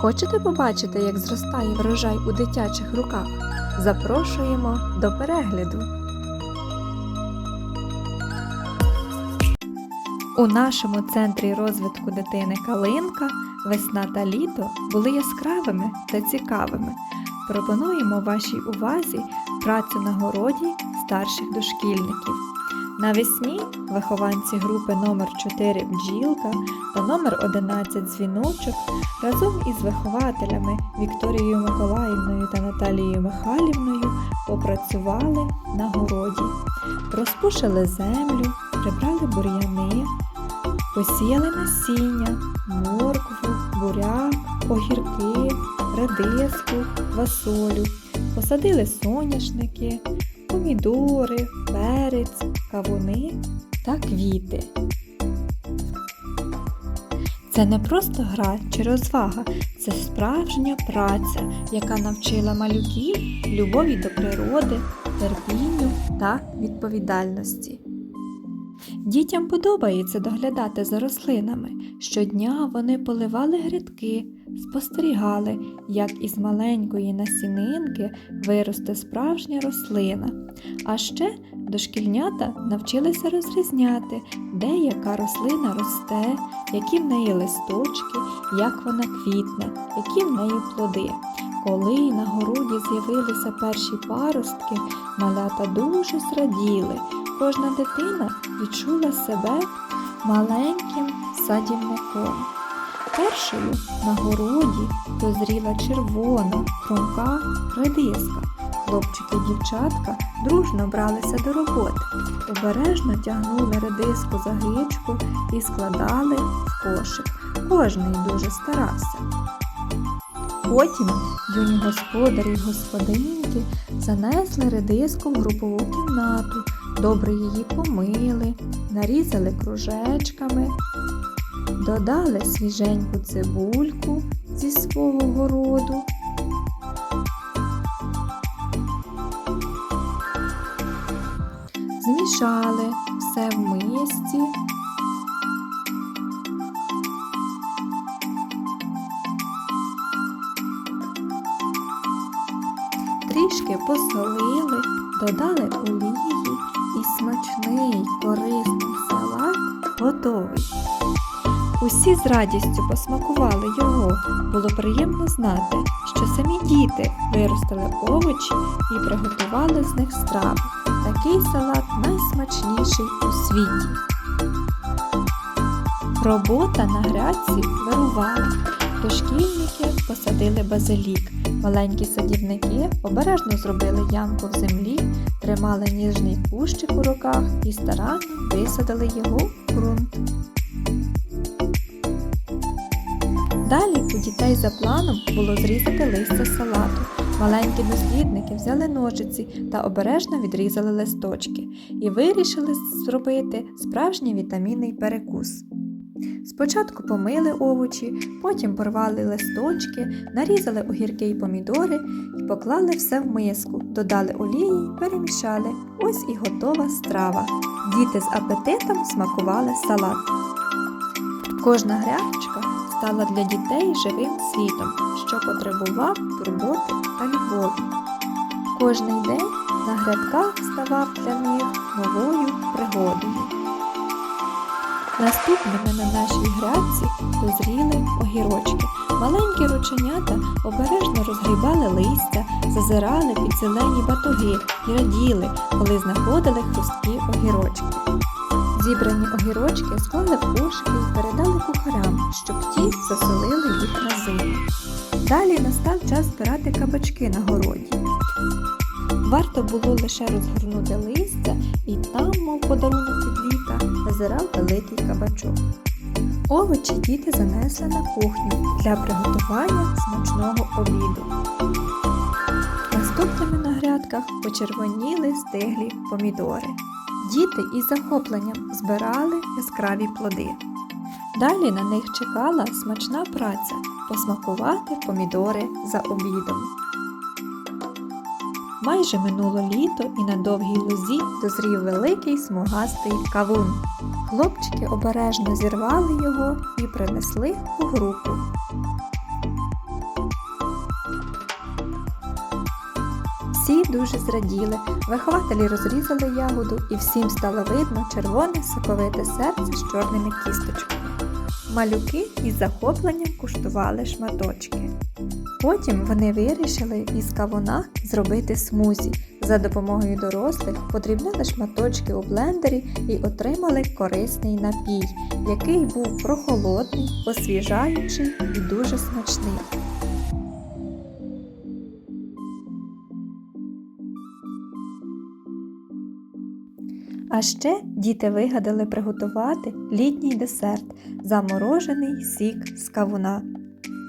Хочете побачити, як зростає врожай у дитячих руках? Запрошуємо до перегляду. У нашому центрі розвитку дитини Калинка весна та літо були яскравими та цікавими. Пропонуємо вашій увазі працю на городі старших дошкільників. Навесні вихованці групи номер 4 бджілка та номер 11 дзвіночок разом із вихователями Вікторією Миколаївною та Наталією Михайлівною попрацювали на городі, розпушили землю, прибрали бур'яни, посіяли насіння, моркву, буряк, огірки, редиску, фасолю, посадили соняшники, помідори, перець, кавуни та квіти. Це не просто гра чи розвага, це справжня праця, яка навчила малюків любові до природи, терпінню та відповідальності. Дітям подобається доглядати за рослинами. Щодня вони поливали грядки, спостерігали, як із маленької насінинки виросте справжня рослина. А ще дошкільнята навчилися розрізняти, де яка рослина росте, які в неї листочки, як вона квітне, які в неї плоди. Коли на городі з'явилися перші паростки, малята дуже зраділи. Кожна дитина відчула себе маленьким садівником. Першою на городі дозріла червона, хрумка редиска. Хлопчики і дівчатка дружно бралися до роботи, обережно тягнули редиску за гичку і складали в кошик. Кожний дуже старався. Потім юні господарі й господинки занесли редиску в групову кімнату, добре її помили, нарізали кружечками, додали свіженьку цибульку зі свого городу. Змішали все в мисці. Трішки посолили, додали олії і смачний корисний салат готовий. Усі з радістю посмакували його. Було приємно знати, що самі діти виростили овочі і приготували з них страви. Такий салат найсмачніший у світі. Робота на грядці вирувала. Дошкільники посадили базилік. Маленькі садівники обережно зробили ямку в землі, тримали ніжний кущик у руках і старанно висадили його в ґрунт. Далі у дітей за планом було зрізати листя салату. Маленькі дослідники взяли ножиці та обережно відрізали листочки і вирішили зробити справжній вітамінний перекус. Спочатку помили овочі, потім порвали листочки, нарізали огірки й помідори і поклали все в миску, додали олії, перемішали. Ось і готова страва. Діти з апетитом смакували салат. Кожна грядочка стала для дітей живим світом, що потребував турботи та любові. Кожний день на грядках ставав для них новою пригодою. Наступними на нашій грядці дозріли огірочки. Маленькі рученята обережно розгрібали листя, зазирали під зелені батоги і раділи, коли знаходили хрусткі огірочки. Зібрані огірочки склали в кошики і передали кухарям, щоб ті засолили їх на зиму. Далі настав час збирати кабачки на городі. Варто було лише розгорнути листя, і там, мов подарунок від літа, визирав великий кабачок. Овочі діти занесли на кухню для приготування смачного обіду. Наступними на грядках почервоніли стиглі помідори. Діти із захопленням збирали яскраві плоди. Далі на них чекала смачна праця посмакувати помідори за обідом. Майже минуло літо і на довгій лозі дозрів великий смугастий кавун. Хлопчики обережно зірвали його і принесли у групу. Всі дуже зраділи, вихователі розрізали ягоду, і всім стало видно червоне соковите серце з чорними кісточками. Малюки із захопленням куштували шматочки. Потім вони вирішили із кавуна зробити смузі. За допомогою дорослих подрібнили шматочки у блендері і отримали корисний напій, який був прохолодний, освіжаючий і дуже смачний. А ще діти вигадали приготувати літній десерт заморожений сік з кавуна.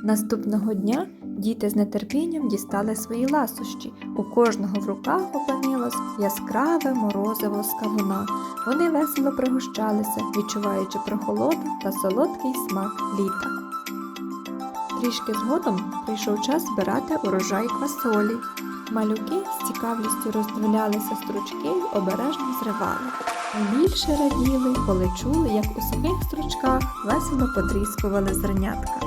Наступного дня діти з нетерпінням дістали свої ласощі. У кожного в руках опинилось яскраве морозиво з кавуна. Вони весело пригощалися, відчуваючи прохолоду та солодкий смак літа. Трішки згодом прийшов час збирати урожай квасолі. Малюки з цікавістю роздивлялися стручки й обережно зривали. Найбільше раділи, коли чули, як у сухих стручках весело потріскували зернятка.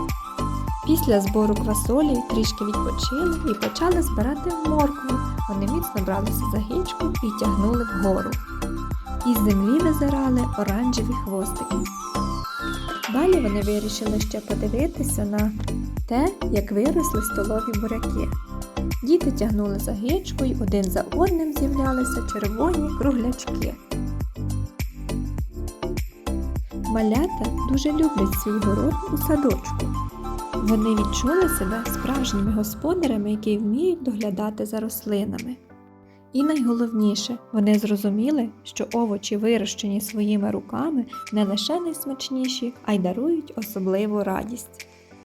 Після збору квасолі трішки відпочили і почали збирати моркву. Вони міцно бралися за гічку і тягнули вгору. Із землі визирали оранжеві хвостики. Далі вони вирішили ще подивитися на те, як виросли столові буряки. Діти тягнули за гичку й один за одним з'являлися червоні круглячки. Малята дуже люблять свій город у садочку. Вони відчули себе справжніми господарями, які вміють доглядати за рослинами. І найголовніше, вони зрозуміли, що овочі, вирощені своїми руками, не лише найсмачніші, а й дарують особливу радість.